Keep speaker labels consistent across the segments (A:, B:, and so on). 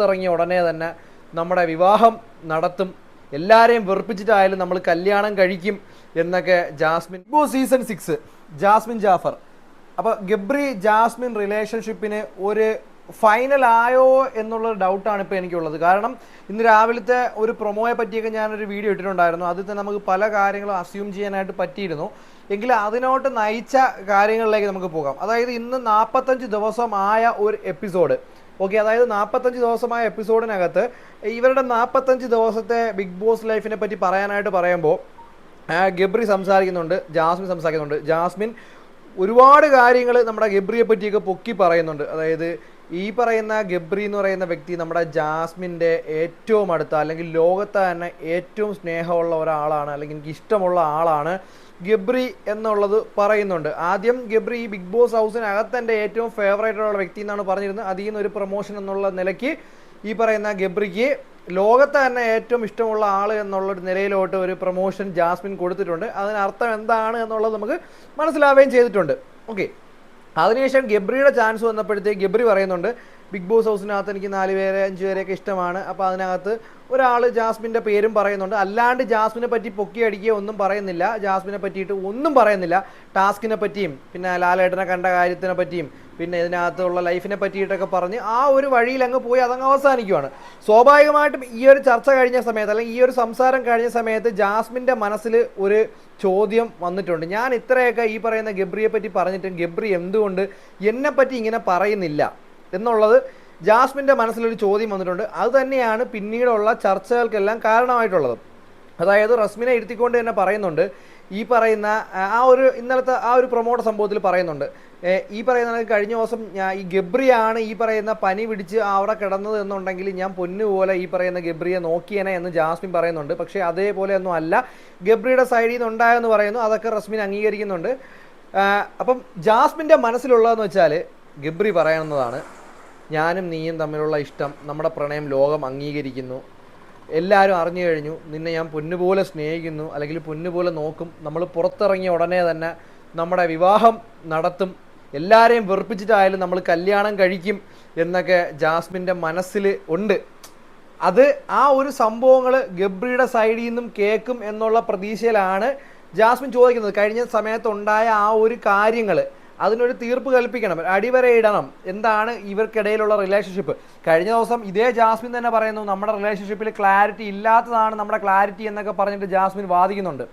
A: പുറത്തിറങ്ങിയ ഉടനെ തന്നെ നമ്മുടെ വിവാഹം നടത്തും. എല്ലാവരെയും വെറുപ്പിച്ചിട്ടായാലും നമ്മൾ കല്യാണം കഴിക്കും എന്നൊക്കെ ജാസ്മിൻ ഇപ്പോൾ സീസൺ സിക്സ് ജാസ്മിൻ ജാഫർ. അപ്പോൾ ഗബ്രി ജാസ്മിൻ റിലേഷൻഷിപ്പിന് ഒരു ഫൈനൽ ആയോ എന്നുള്ള ഡൗട്ടാണ് ഇപ്പോൾ എനിക്കുള്ളത്. കാരണം ഇന്ന് രാവിലത്തെ ഒരു പ്രൊമോയെ പറ്റിയൊക്കെ ഞാനൊരു വീഡിയോ ഇട്ടിട്ടുണ്ടായിരുന്നു. അതിൽ തന്നെ നമുക്ക് പല കാര്യങ്ങളും അസ്യൂം ചെയ്യാനായിട്ട് പറ്റിയിരുന്നു. എങ്കിൽ അതിനോട്ട് നയിച്ച കാര്യങ്ങളിലേക്ക് നമുക്ക് പോകാം. അതായത് ഇന്ന് നാൽപ്പത്തഞ്ച് ദിവസം ആയ ഒരു എപ്പിസോഡ് ഓക്കെ അതായത് നാൽപ്പത്തഞ്ച് ദിവസമായ എപ്പിസോഡിനകത്ത് ഇവരുടെ നാൽപ്പത്തഞ്ച് ദിവസത്തെ ബിഗ് ബോസ് ലൈഫിനെ പറ്റി പറയാനായിട്ട് പറയുമ്പോൾ ഗബ്രി സംസാരിക്കുന്നുണ്ട് ജാസ്മിൻ സംസാരിക്കുന്നുണ്ട്. ജാസ്മിൻ ഒരുപാട് കാര്യങ്ങൾ നമ്മുടെ ഗബ്രിയെ പറ്റിയൊക്കെ പൊക്കി പറയുന്നുണ്ട്. അതായത് ഈ പറയുന്ന ഗബ്രി എന്ന് പറയുന്ന വ്യക്തി നമ്മുടെ ജാസ്മിന്റെ ഏറ്റവും അടുത്ത അല്ലെങ്കിൽ ലോകത്ത് തന്നെ ഏറ്റവും സ്നേഹമുള്ള ഒരാളാണ് അല്ലെങ്കിൽ എനിക്ക് ഇഷ്ടമുള്ള ആളാണ് ഗബ്രി എന്നുള്ളത് പറയുന്നുണ്ട്. ആദ്യം ഗബ്രി ഈ ബിഗ് ബോസ് ഹൗസിനകത്ത് എന്റെ ഏറ്റവും ഫേവറേറ്റ് വ്യക്തി എന്നാണ് പറഞ്ഞിരുന്നത്. അതിൽ നിന്ന് ഒരു പ്രൊമോഷൻ എന്നുള്ള നിലയ്ക്ക് ഈ പറയുന്ന ഗബ്രിക്ക് ലോകത്ത് തന്നെ ഏറ്റവും ഇഷ്ടമുള്ള ആൾ എന്നുള്ളൊരു നിലയിലോട്ട് ഒരു പ്രൊമോഷൻ ജാസ്മിൻ കൊടുത്തിട്ടുണ്ട്. അതിനർത്ഥം എന്താണ് എന്നുള്ളത് നമുക്ക് മനസ്സിലാവുകയും ചെയ്തിട്ടുണ്ട്. ഓക്കെ. അതിനുശേഷം ഗബ്രിയുടെ ചാൻസ് വന്നപ്പോഴത്തേക്ക് ഗബ്രി പറയുന്നുണ്ട് ബിഗ് ബോസ് ഹൗസിനകത്ത് എനിക്ക് നാല് പേരെ അഞ്ച് പേരെയൊക്കെ ഇഷ്ടമാണ്. അപ്പോൾ അതിനകത്ത് ഒരാൾ ജാസ്മിന്റെ പേരും പറയുന്നുണ്ട്. അല്ലാണ്ട് ജാസ്മിനെ പറ്റി പൊക്കി അടിക്കുക ഒന്നും പറയുന്നില്ല. ജാസ്മിനെ പറ്റിയിട്ട് ഒന്നും പറയുന്നില്ല. ടാസ്കിനെ പറ്റിയും പിന്നെ ലാലേട്ടനെ കണ്ട കാര്യത്തിനെ പറ്റിയും പിന്നെ ഇതിനകത്തുള്ള ലൈഫിനെ പറ്റിയിട്ടൊക്കെ പറഞ്ഞ് ആ ഒരു വഴിയിൽ അങ്ങ് പോയി അതങ്ങ് അവസാനിക്കുവാണ്. സ്വാഭാവികമായിട്ടും ഈ ഒരു ചർച്ച കഴിഞ്ഞ സമയത്ത് അല്ലെങ്കിൽ ഈ ഒരു സംസാരം കഴിഞ്ഞ സമയത്ത് ജാസ്മിന്റെ മനസ്സിൽ ഒരു ചോദ്യം വന്നിട്ടുണ്ട്. ഞാൻ ഇത്രയൊക്കെ ഈ പറയുന്ന ഗബ്രിയെ പറ്റി പറഞ്ഞിട്ടും ഗബ്രി എന്തുകൊണ്ട് എന്നെപ്പറ്റി ഇങ്ങനെ പറയുന്നില്ല എന്നുള്ളത് ജാസ്മിന്റെ മനസ്സിലൊരു ചോദ്യം വന്നിട്ടുണ്ട്. അത് തന്നെയാണ് പിന്നീടുള്ള ചർച്ചകൾക്കെല്ലാം കാരണമായിട്ടുള്ളത്. അതായത് റസ്മിനെ ഇരുത്തിക്കൊണ്ട് തന്നെ പറയുന്നുണ്ട്. ഈ പറയുന്ന ആ, ഒരു ഇന്നലത്തെ ആ ഒരു പ്രൊമോട്ട് സംഭവത്തിൽ പറയുന്നുണ്ട്. ഈ പറയുന്ന കഴിഞ്ഞ ദിവസം ഞാൻ ഈ ഗബ്രിയാണ് ഈ പറയുന്ന പനി പിടിച്ച് അവിടെ കിടന്നത് എന്നുണ്ടെങ്കിൽ ഞാൻ പൊന്നുപോലെ ഈ പറയുന്ന ഗബ്രിയെ നോക്കിയേനെ എന്ന് ജാസ്മിൻ പറയുന്നുണ്ട്. പക്ഷേ അതേപോലെ ഒന്നും അല്ല. ഗബ്രിയുടെ സൈഡിൽ നിന്ന് ഉണ്ടായെന്ന് പറയുന്നു. അതൊക്കെ റസ്മിൻ അംഗീകരിക്കുന്നുണ്ട്. അപ്പം ജാസ്മിന്റെ മനസ്സിലുള്ളതെന്ന് വെച്ചാൽ ഗബ്രി പറയുന്നതാണ് ഞാനും നീയും തമ്മിലുള്ള ഇഷ്ടം നമ്മുടെ പ്രണയം ലോകം അംഗീകരിക്കുന്നു. എല്ലാവരും അറിഞ്ഞു കഴിഞ്ഞു. നിന്നെ ഞാൻ പൊന്നുപോലെ സ്നേഹിക്കുന്നു. അല്ലെങ്കിൽ പൊന്നുപോലെ നോക്കും. നമ്മൾ പുറത്തിറങ്ങിയ ഉടനെ തന്നെ നമ്മുടെ വിവാഹം നടത്തും. എല്ലാവരെയും വെറുപ്പിച്ചിട്ടായാലും നമ്മൾ കല്യാണം കഴിക്കും എന്നൊക്കെ ജാസ്മിന്റെ മനസ്സിൽ ഉണ്ട്. അത് ആ ഒരു സംഭവങ്ങൾ ഗബ്രിയുടെ സൈഡിൽ നിന്നും കേൾക്കും എന്നുള്ള പ്രതീക്ഷയിലാണ് ജാസ്മിൻ ചോദിക്കുന്നത്. കഴിഞ്ഞ സമയത്തുണ്ടായ ആ ഒരു കാര്യങ്ങൾ അതിനൊരു തീർപ്പ് കൽപ്പിക്കണം അടിവരയിടണം. എന്താണ് ഇവർക്കിടയിലുള്ള റിലേഷൻഷിപ്പ് കഴിഞ്ഞ ദിവസം ഇതേ ജാസ്മിൻ തന്നെ പറയുന്നു നമ്മുടെ റിലേഷൻഷിപ്പിൽ ക്ലാരിറ്റി ഇല്ലാത്തതാണ് നമ്മുടെ ക്ലാരിറ്റി എന്നൊക്കെ പറഞ്ഞിട്ട് ജാസ്മിൻ വാദിക്കുന്നുണ്ട്.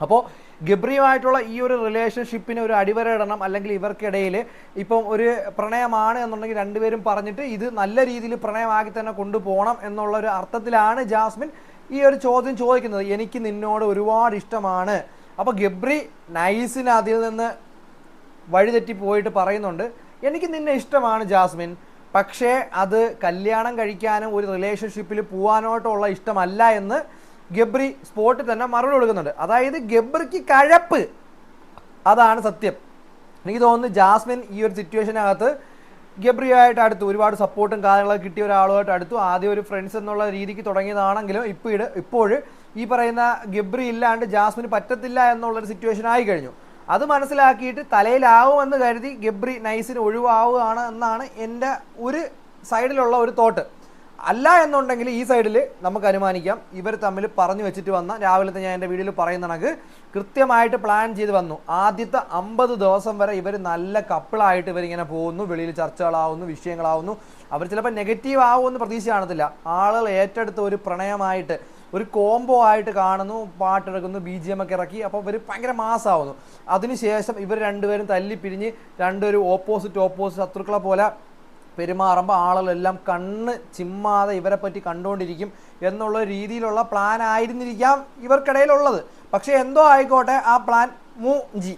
A: അപ്പോൾ ഗബ്രിയുമായിട്ടുള്ള ഈ ഒരു റിലേഷൻഷിപ്പിന് ഒരു അടിവര ഇടണം അല്ലെങ്കിൽ ഇവർക്കിടയിൽ ഇപ്പം ഒരു പ്രണയമാണ് എന്നുണ്ടെങ്കിൽ രണ്ടുപേരും പറഞ്ഞിട്ട് ഇത് നല്ല രീതിയിൽ പ്രണയമാക്കി തന്നെ കൊണ്ടുപോകണം എന്നുള്ള ഒരു അർത്ഥത്തിലാണ് ജാസ്മിൻ ഈ ഒരു ചോദ്യം ചോദിക്കുന്നത്. എനിക്ക് നിന്നോട് ഒരുപാട് ഇഷ്ടമാണ്. അപ്പോൾ ഗബ്രി നൈസിന് അതിൽ നിന്ന് വഴിതെറ്റി പോയിട്ട് പറയുന്നുണ്ട് എനിക്ക് നിന്നെ ഇഷ്ടമാണ് ജാസ്മിൻ. പക്ഷേ അത് കല്യാണം കഴിക്കാനും ഒരു റിലേഷൻഷിപ്പിൽ പോകാനോട്ടുള്ള ഇഷ്ടമല്ല എന്ന് ഗബ്രി സ്പോട്ടിൽ തന്നെ മറുപടി കൊടുക്കുന്നുണ്ട്. അതായത് ഗബ്രിക്ക് കഴപ്പ്. അതാണ് സത്യം. എനിക്ക് തോന്നുന്നു ജാസ്മിൻ ഈ ഒരു സിറ്റുവേഷനകത്ത് ഗബ്രിയായിട്ട് അടുത്തു. ഒരുപാട് സപ്പോർട്ടും കാര്യങ്ങളൊക്കെ കിട്ടിയ ഒരാളുമായിട്ട് അടുത്തു. ആദ്യം ഒരു ഫ്രണ്ട്സ് എന്നുള്ള രീതിക്ക് തുടങ്ങിയതാണെങ്കിലും ഇപ്പോൾ ഇപ്പോൾ ഈ പറയുന്ന ഗബ്രി ഇല്ലാണ്ട് ജാസ്മിന് പറ്റത്തില്ല എന്നുള്ളൊരു സിറ്റുവേഷൻ ആയി കഴിഞ്ഞു. അത് മനസ്സിലാക്കിയിട്ട് തലയിലാവുമെന്ന് കരുതി ഗബ്രി നൈസിന് ഒഴിവാവുകയാണ് എന്നാണ് എന്റെ ഒരു സൈഡിലുള്ള ഒരു തോട്ട് അല്ല എന്നുണ്ടെങ്കിൽ ഈ സൈഡിൽ നമുക്ക് അനുമാനിക്കാം. ഇവർ തമ്മിൽ പറഞ്ഞു വെച്ചിട്ട് വന്ന രാവിലത്തെ ഞാൻ എന്റെ വീഡിയോയിൽ പറയുന്ന കണക്ക് കൃത്യമായിട്ട് പ്ലാൻ ചെയ്ത് വന്നു. ആദ്യത്തെ അമ്പത് ദിവസം വരെ ഇവർ നല്ല കപ്പിളായിട്ട് ഇവരിങ്ങനെ പോകുന്നു. വെളിയിൽ ചർച്ചകളാവുന്നു വിഷയങ്ങളാവുന്നു. അവർ ചിലപ്പോൾ നെഗറ്റീവ് ആവുമെന്ന് പ്രതീക്ഷ കാണത്തില്ല. ആളുകൾ ഏറ്റെടുത്ത ഒരു പ്രണയമായിട്ട് ഒരു കോംബോ ആയിട്ട് കാണുന്നു പാട്ടെടുക്കുന്നു ബി ജി എം ഒക്കെ ഇറക്കി. അപ്പോൾ ഇവർ ഭയങ്കര മാസമാവുന്നു അതിനുശേഷം ഇവർ രണ്ടുപേരും തല്ലി പിരിഞ്ഞ് രണ്ടുപേരും ഓപ്പോസിറ്റ് ഓപ്പോസിറ്റ് ശത്രുക്കളെ പോലെ പെരുമാറുമ്പോൾ ആളുകളെല്ലാം കണ്ണ് ചിമ്മാതെ ഇവരെ പറ്റി കണ്ടുകൊണ്ടിരിക്കും എന്നുള്ള രീതിയിലുള്ള പ്ലാൻ ആയിരുന്നിരിക്കാം ഇവർക്കിടയിലുള്ളത്. പക്ഷേ എന്തോ ആയിക്കോട്ടെ ആ പ്ലാൻ മൂ ജി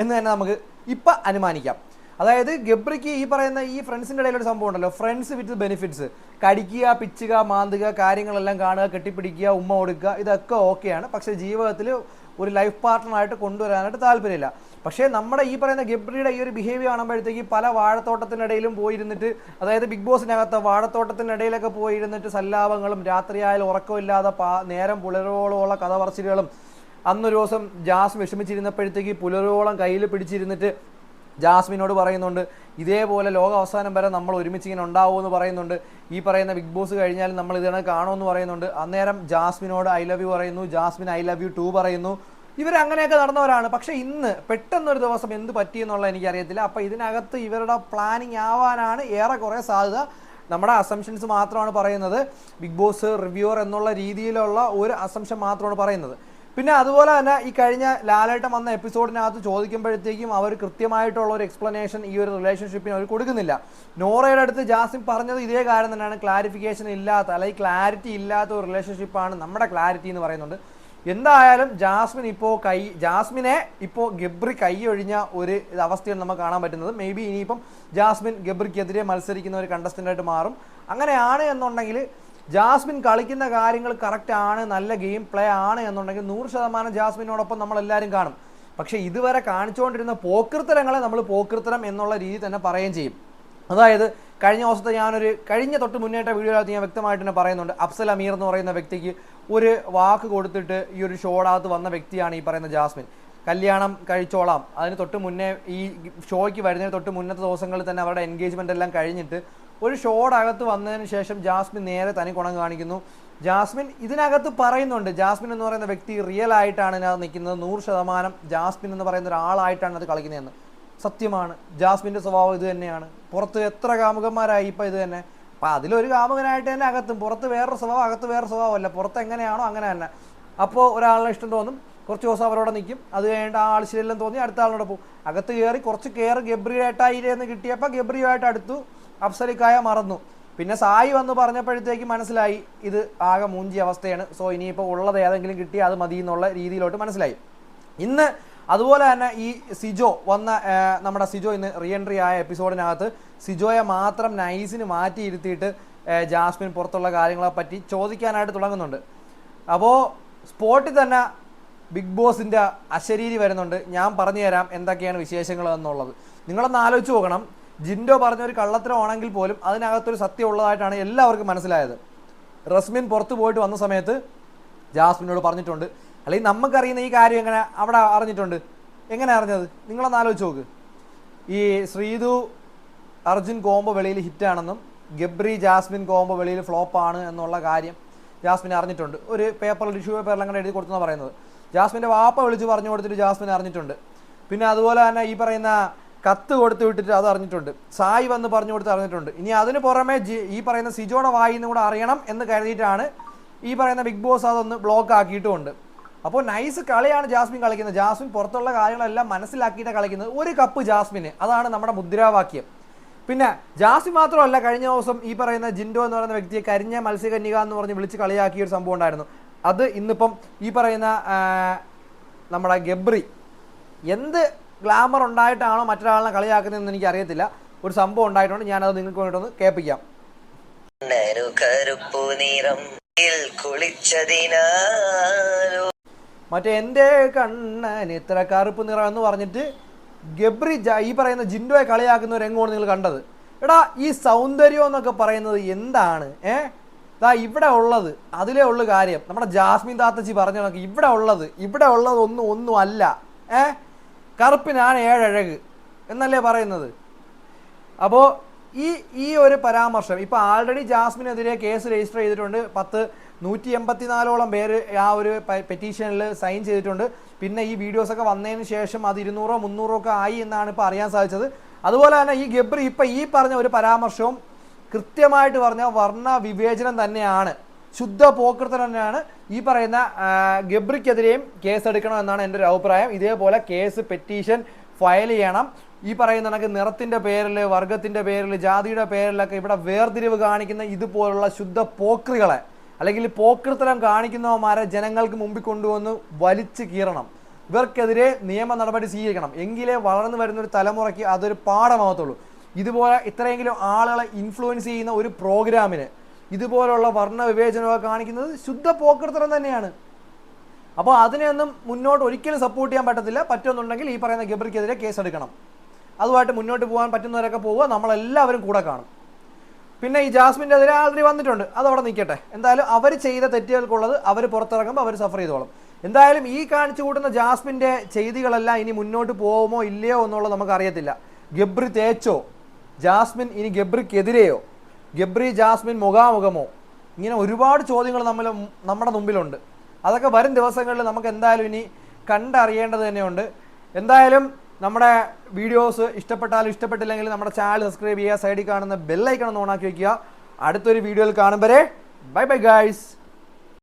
A: എന്ന് തന്നെ നമുക്ക് ഇപ്പം അനുമാനിക്കാം. അതായത് ഗബ്രിക്ക് ഈ പറയുന്ന ഈ ഫ്രണ്ട്സിന്റെ ഇടയിലൊരു സംഭവം ഉണ്ടല്ലോ. ഫ്രണ്ട്സ് വിത്ത് ബെനിഫിറ്റ്സ് കടിക്കുക പിച്ചുക മാന്തുക കാര്യങ്ങളെല്ലാം കാണുക കെട്ടിപ്പിടിക്കുക ഉമ്മ കൊടുക്കുക ഇതൊക്കെ ഓക്കെയാണ് പക്ഷേ ജീവിതത്തിൽ ഒരു ലൈഫ് പാർട്ട്ണറായിട്ട് കൊണ്ടുവരാനായിട്ട് താല്പര്യമില്ല. പക്ഷേ നമ്മുടെ ഈ പറയുന്ന ഗബ്രിയുടെ ഈ ഒരു ബിഹേവിയർ കാണുമ്പോഴത്തേക്ക് പല വാഴത്തോട്ടത്തിനിടയിലും പോയിരുന്നിട്ട് അതായത് ബിഗ് ബോസിനകത്ത് വാഴത്തോട്ടത്തിനിടയിലൊക്കെ പോയിരുന്നിട്ട് സല്ലാപങ്ങളും രാത്രിയായാലും ഉറക്കമില്ലാതെ പാ നേരം പുലരോളമുള്ള കഥ പറച്ചിലുകളും അന്നൊരു ദിവസം ജാസ് വിഷമിച്ചിരുന്നപ്പോഴത്തേക്ക് പുലരോളം കയ്യിൽ പിടിച്ചിരുന്നിട്ട് ജാസ്മിനോട് പറയുന്നുണ്ട് ഇതേപോലെ ലോക അവസാനം വരെ നമ്മൾ ഒരുമിച്ച് ഇങ്ങനെ ഉണ്ടാവുമെന്ന് പറയുന്നുണ്ട്. ഈ പറയുന്ന ബിഗ് ബോസ് കഴിഞ്ഞാൽ നമ്മൾ ഇതിനെ കാണുമെന്ന് പറയുന്നുണ്ട്. അന്നേരം ജാസ്മിനോട് ഐ ലവ് യു പറയുന്നു. Jasmine I love you too പറയുന്നു. ഇവർ അങ്ങനെയൊക്കെ നടന്നവരാണ്. പക്ഷെ ഇന്ന് പെട്ടെന്നൊരു ദിവസം എന്ത് പറ്റിയെന്നുള്ള എനിക്കറിയത്തില്ല. അപ്പോൾ ഇതിനകത്ത് ഇവരുടെ പ്ലാനിങ് ആവാനാണ് ഏറെ ഏറെക്കുറെ സാധ്യത. നമ്മുടെ അസംഷൻസ് മാത്രമാണ് പറയുന്നത്. ബിഗ് ബോസ് റിവ്യൂർ എന്നുള്ള രീതിയിലുള്ള ഒരു അസംഷൻ മാത്രമാണ് പറയുന്നത്. പിന്നെ അതുപോലെ തന്നെ ഈ കഴിഞ്ഞ ലാലേട്ടൻ വന്ന എപ്പിസോഡിനകത്ത് ചോദിക്കുമ്പോഴത്തേക്കും അവർ കൃത്യമായിട്ടുള്ള ഒരു എക്സ്പ്ലനേഷൻ ഈ ഒരു റിലേഷൻഷിപ്പിന് അവർ കൊടുക്കുന്നില്ല. നോറയുടെ അടുത്ത് ജാസിം പറഞ്ഞത് ഇതേ കാര്യം തന്നെയാണ്. ക്ലാരിഫിക്കേഷൻ ഇല്ലാത്ത അല്ലെങ്കിൽ ക്ലാരിറ്റി ഇല്ലാത്ത ഒരു റിലേഷൻഷിപ്പാണ് നമ്മുടെ ക്ലാരിറ്റി എന്ന് പറയുന്നുണ്ട്. എന്തായാലും ജാസ്മിൻ ഇപ്പോൾ കൈ ജാസ്മിനെ ഇപ്പോൾ ഗബ്രി കൈയൊഴിഞ്ഞ ഒരു അവസ്ഥയാണ് നമുക്ക് കാണാൻ പറ്റുന്നത്. മേ ബി ഇനിയിപ്പം ജാസ്മിൻ ഗബ്രിക്കെതിരെ മത്സരിക്കുന്ന ഒരു കണ്ടസ്റ്റന്റായിട്ട് മാറും. അങ്ങനെയാണ് എന്നുണ്ടെങ്കിൽ ജാസ്മിൻ കളിക്കുന്ന കാര്യങ്ങൾ കറക്റ്റ് ആണ് നല്ല ഗെയിം പ്ലേ ആണ് എന്നുണ്ടെങ്കിൽ നൂറ് ശതമാനം ജാസ്മിനോടൊപ്പം നമ്മൾ എല്ലാവരും കാണും. പക്ഷേ ഇതുവരെ കാണിച്ചുകൊണ്ടിരുന്ന പോക്കൃത്തരങ്ങളെ നമ്മൾ പോക്കൃത്തരം എന്നുള്ള രീതി തന്നെ പറയുകയും ചെയ്യും. അതായത് കഴിഞ്ഞ ദിവസത്തെ ഞാനൊരു കഴിഞ്ഞ തൊട്ട് മുന്നേറ്റ വീഡിയോ ഞാൻ വ്യക്തമായിട്ട് തന്നെ പറയുന്നുണ്ട്. അഫ്സൽ അമീർ എന്ന് പറയുന്ന വ്യക്തിക്ക് ഒരു വാക്ക് കൊടുത്തിട്ട് ഈ ഒരു ഷോടകത്ത് വന്ന വ്യക്തിയാണ് ഈ പറയുന്ന ജാസ്മിൻ. കല്യാണം കഴിച്ചോളാം. അതിന് തൊട്ട് മുന്നേ ഈ ഷോയ്ക്ക് വരുന്നതിന് തൊട്ട് മുന്നത്തെ ദിവസങ്ങളിൽ തന്നെ അവരുടെ എൻഗേജ്മെന്റ് എല്ലാം കഴിഞ്ഞിട്ട് ഒരു ഷോടകത്ത് വന്നതിന് ശേഷം ജാസ്മിൻ നേരെ തനി കുണം കാണിക്കുന്നു. ജാസ്മിൻ ഇതിനകത്ത് പറയുന്നുണ്ട്. ജാസ്മിൻ എന്ന് പറയുന്ന വ്യക്തി റിയൽ ആയിട്ടാണ് ഇതിനകത്ത് നിൽക്കുന്നത്. നൂറ് ശതമാനം ജാസ്മിൻ എന്ന് പറയുന്ന ഒരാളായിട്ടാണ് അത് കളിക്കുന്നതെന്ന്. സത്യമാണ്. ജാസ്മിന്റെ സ്വഭാവം ഇത് തന്നെയാണ്. പുറത്ത് എത്ര കാമുകന്മാരായി ഇപ്പം ഇത് തന്നെ. അപ്പം അതിലൊരു കാമുകനായിട്ട് തന്നെ അകത്തും. പുറത്ത് വേറൊരു സ്വഭാവം അകത്ത് വേറെ സ്വഭാവമല്ല. പുറത്ത് എങ്ങനെയാണോ അങ്ങനെ തന്നെ. അപ്പോൾ ഒരാളെ ഇഷ്ടം തോന്നും. കുറച്ച് ദിവസം അവരോട് നിൽക്കും. അത് കഴിഞ്ഞിട്ട് ആ ആൾ ശരിയെല്ലാം തോന്നി അടുത്ത ആളിനോട് പോകും. അകത്ത് കയറി കുറച്ച് കയറി ഗബ്രിയായിട്ടായിരുന്നു കിട്ടിയപ്പോൾ ഗബ്രിയുമായിട്ട് അടുത്തു. അഫ്സലിക്കായ മറന്നു. പിന്നെ സായി വന്ന് പറഞ്ഞപ്പോഴത്തേക്ക് മനസ്സിലായി. ഇത് ആകെ മൂഞ്ചി അവസ്ഥയാണ്. സോ ഇനിയിപ്പോൾ ഉള്ളത് ഏതെങ്കിലും കിട്ടി അത് മതി എന്നുള്ള രീതിയിലോട്ട് മനസ്സിലായി. ഇന്ന് അതുപോലെ തന്നെ ഈ സിജോ വന്ന നമ്മുടെ സിജോ ഇന്ന് റീ എൻട്രി ആയ എപ്പിസോഡിനകത്ത് സിജോയെ മാത്രം നൈസിന് മാറ്റിയിരുത്തിയിട്ട് ജാസ്മിൻ പുറത്തുള്ള കാര്യങ്ങളെ പറ്റി ചോദിക്കാനായിട്ട് തുടങ്ങുന്നുണ്ട്. അപ്പോൾ സ്പോട്ടിൽ തന്നെ ബിഗ് ബോസിന്റെ അശരീരി വരുന്നുണ്ട്. ഞാൻ പറഞ്ഞു തരാം എന്തൊക്കെയാണ് വിശേഷങ്ങൾ എന്നുള്ളത്. നിങ്ങളൊന്ന് ആലോചിച്ച് നോക്കണം. ജിൻഡോ പറഞ്ഞ ഒരു കള്ളത്തരമാണെങ്കിൽ പോലും അതിനകത്തൊരു സത്യം ഉള്ളതായിട്ടാണ് എല്ലാവർക്കും മനസ്സിലായത്. റസ്മിൻ പുറത്തു പോയിട്ട് വന്ന സമയത്ത് ജാസ്മിനോട് പറഞ്ഞിട്ടുണ്ട് അല്ലെങ്കിൽ നമുക്കറിയുന്ന ഈ കാര്യം എങ്ങനെ അവിടെ അറിഞ്ഞിട്ടുണ്ട്? എങ്ങനെ അറിഞ്ഞത്? നിങ്ങളൊന്ന് ആലോചിച്ച് നോക്ക്. ഈ ശ്രീതു അർജുൻ കോംബോ വെളിയിൽ ഹിറ്റാണെന്നും ഗബ്രി ജാസ്മിൻ കോംബോ വെളിയിൽ ഫ്ലോപ്പാണ് എന്നുള്ള കാര്യം ജാസ്മിൻ അറിഞ്ഞിട്ടുണ്ട്. ഒരു പേപ്പറിൽ ടിഷ്യൂ പേപ്പറിൽ അങ്ങനെ എഴുതി കൊടുത്തെന്നാണ് പറയുന്നത്. ജാസ്മിന്റെ വാപ്പ വിളിച്ച് പറഞ്ഞു കൊടുത്തിട്ട് ജാസ്മിൻ അറിഞ്ഞിട്ടുണ്ട്. പിന്നെ അതുപോലെ തന്നെ ഈ പറയുന്ന കത്ത് കൊടുത്തു വിട്ടിട്ട് അത് അറിഞ്ഞിട്ടുണ്ട്. സായി വന്ന് പറഞ്ഞു കൊടുത്ത് അറിഞ്ഞിട്ടുണ്ട്. ഇനി അതിന് പുറമെ ഈ പറയുന്ന സിജോയുടെ വായിൽ നിന്ന് കൂടെ അറിയണം എന്ന് കരുതിയിട്ടാണ് ഈ പറയുന്ന ബിഗ് ബോസ് അതൊന്ന് ബ്ലോക്ക് ആക്കിയിട്ടുമുണ്ട്. അപ്പോൾ നൈസ് കളിയാണ് ജാസ്മിൻ കളിക്കുന്നത്. ജാസ്മിൻ പുറത്തുള്ള കാര്യങ്ങളെല്ലാം മനസ്സിലാക്കിയിട്ടാണ് കളിക്കുന്നത്. ഒരു കപ്പ് ജാസ്മിന്. അതാണ് നമ്മുടെ മുദ്രാവാക്യം. പിന്നെ ജാസി മാത്രമല്ല കഴിഞ്ഞ ദിവസം ഈ പറയുന്ന ജിൻഡോ എന്ന് പറയുന്ന വ്യക്തിയെ കരിഞ്ഞ മത്സ്യകന്യക എന്ന് പറഞ്ഞ് വിളിച്ച് കളിയാക്കിയ ഒരു സംഭവം ഉണ്ടായിരുന്നു. അത് ഇന്നിപ്പം ഈ പറയുന്ന നമ്മുടെ ഗബ്രി എന്ത് ഗ്ലാമർ ഉണ്ടായിട്ടാണോ മറ്റൊരാളിനെ കളിയാക്കുന്നതെന്ന് എനിക്ക് അറിയത്തില്ല ഒരു സംഭവം ഉണ്ടായിട്ടുണ്ട് ഞാനത് നിങ്ങൾക്ക് വേണ്ടിയിട്ടൊന്ന് കേൾപ്പിക്കാം. മറ്റേ എന്റെ കണ്ണൻ ഇത്ര കറുപ്പ് നിറം എന്ന് പറഞ്ഞിട്ട് ഗബ്രി ഈ പറയുന്ന ജിൻഡോയെ കളിയാക്കുന്ന ഒരു രംഗമാണ് നിങ്ങൾ കണ്ടത്. എടാ ഈ സൗന്ദര്യം എന്നൊക്കെ പറയുന്നത് എന്താണ്? ഏ? ദാ ഇവിടെ ഉള്ളത് അതിലേ ഉള്ളു കാര്യം. നമ്മുടെ ജാസ്മിൻ താത്തച്ചി പറഞ്ഞ കണക്ക് ഇവിടെ ഉള്ളത് ഇവിടെ ഉള്ളത് ഒന്നും ഒന്നും അല്ല. ഏ? കറുപ്പിനാണ് ഏഴഴക് എന്നല്ലേ പറയുന്നത്. അപ്പോൾ ഈ ഈ ഒരു പരാമർശം ഇപ്പോൾ ആൾറെഡി ജാസ്മിനെതിരെ കേസ് രജിസ്റ്റർ ചെയ്തിട്ടുണ്ട് പത്ത് നൂറ്റി എൺപത്തിനാലോളം പേര് ആ ഒരു പെറ്റീഷനിൽ സൈൻ ചെയ്തിട്ടുണ്ട്. പിന്നെ ഈ വീഡിയോസൊക്കെ വന്നതിന് ശേഷം അത് ഇരുന്നൂറോ മുന്നൂറോ ഒക്കെ ആയി എന്നാണ് ഇപ്പോൾ അറിയാൻ സാധിച്ചത്. അതുപോലെ തന്നെ ഈ ഗബ്രി ഇപ്പം ഈ പറഞ്ഞ ഒരു പരാമർശവും കൃത്യമായിട്ട് പറഞ്ഞ വർണ വിവേചനം തന്നെയാണ്. ശുദ്ധ പോക്കൃത്തം തന്നെയാണ് ഈ പറയുന്ന ഗബ്രിക്കെതിരെയും കേസ് എടുക്കണം എന്നാണ് എന്റെ ഒരു അഭിപ്രായം. ഇതേപോലെ കേസ് പെറ്റീഷൻ ഫയൽ ചെയ്യണം. ഈ പറയുന്ന കണക്ക് നിറത്തിന്റെ പേരിൽ വർഗത്തിന്റെ പേരിൽ ജാതിയുടെ പേരിലൊക്കെ ഇവിടെ വേർതിരിവ് കാണിക്കുന്ന ഇതുപോലുള്ള ശുദ്ധ പോക്രികളെ അല്ലെങ്കിൽ പോക്കൃത്തരം കാണിക്കുന്നവന്മാരെ ജനങ്ങൾക്ക് മുമ്പിൽ കൊണ്ടുവന്ന് വലിച്ചു കീറണം. ഇവർക്കെതിരെ നിയമ നടപടി സ്വീകരിക്കണം. എങ്കിലേ വളർന്നു വരുന്ന ഒരു തലമുറയ്ക്ക് അതൊരു പാഠമാകത്തുള്ളൂ ഇതുപോലെ ഇത്രയെങ്കിലും ആളുകളെ ഇൻഫ്ലുവൻസ് ചെയ്യുന്ന ഒരു പ്രോഗ്രാമിന് ഇതുപോലുള്ള വർണ വിവേചനമൊക്കെ കാണിക്കുന്നത് ശുദ്ധ പോക്കൃത്തരം തന്നെയാണ്. അപ്പോൾ അതിനെയൊന്നും മുന്നോട്ട് ഒരിക്കലും സപ്പോർട്ട് ചെയ്യാൻ പറ്റത്തില്ല. പറ്റുമെന്നുണ്ടെങ്കിൽ ഈ പറയുന്ന ഗബ്രിക്കെതിരെ കേസെടുക്കണം. അതുമായിട്ട് മുന്നോട്ട് പോകാൻ പറ്റുന്നവരൊക്കെ പോവുക. നമ്മളെല്ലാവരും കൂടെ കാണും. പിന്നെ ഈ ജാസ്മിന്റെ എതിരെ ആൾറെഡി വന്നിട്ടുണ്ട്. അത് അവിടെ നിൽക്കട്ടെ. എന്തായാലും അവർ ചെയ്ത തെറ്റുകൾക്കുള്ളത് അവർ പുറത്തിറങ്ങുമ്പോൾ അവർ സഫർ ചെയ്തോളും. എന്തായാലും ഈ കാണിച്ചു കൂട്ടുന്ന ജാസ്മിന്റെ ചെയ്തികളെല്ലാം ഇനി മുന്നോട്ട് പോകുമോ ഇല്ലയോ എന്നുള്ളത് നമുക്ക് അറിയത്തില്ല ഗബ്രി തേച്ചോ? ജാസ്മിൻ ഇനി ഗബ്രിക്കെതിരെയോ? ഗബ്രി ജാസ്മിൻ മുഖാമുഖമോ? ഇങ്ങനെ ഒരുപാട് ചോദ്യങ്ങൾ നമ്മൾ നമ്മുടെ മുമ്പിലുണ്ട്. അതൊക്കെ വരും ദിവസങ്ങളിൽ നമുക്ക് എന്തായാലും ഇനി കണ്ടറിയേണ്ടത് തന്നെയുണ്ട്. എന്തായാലും നമ്മുടെ വീഡിയോസ് ഇഷ്ടപ്പെട്ടാലും ഇഷ്ടപ്പെട്ടില്ലെങ്കിൽ നമ്മുടെ ചാനൽ സബ്സ്ക്രൈബ് ചെയ്യുക സൈഡിൽ കാണുന്ന ബെല്ലൈക്കണം ഒന്ന് ഓണാക്കി വയ്ക്കുക അടുത്തൊരു വീഡിയോയിൽ കാണും വരെ. Bye bye guys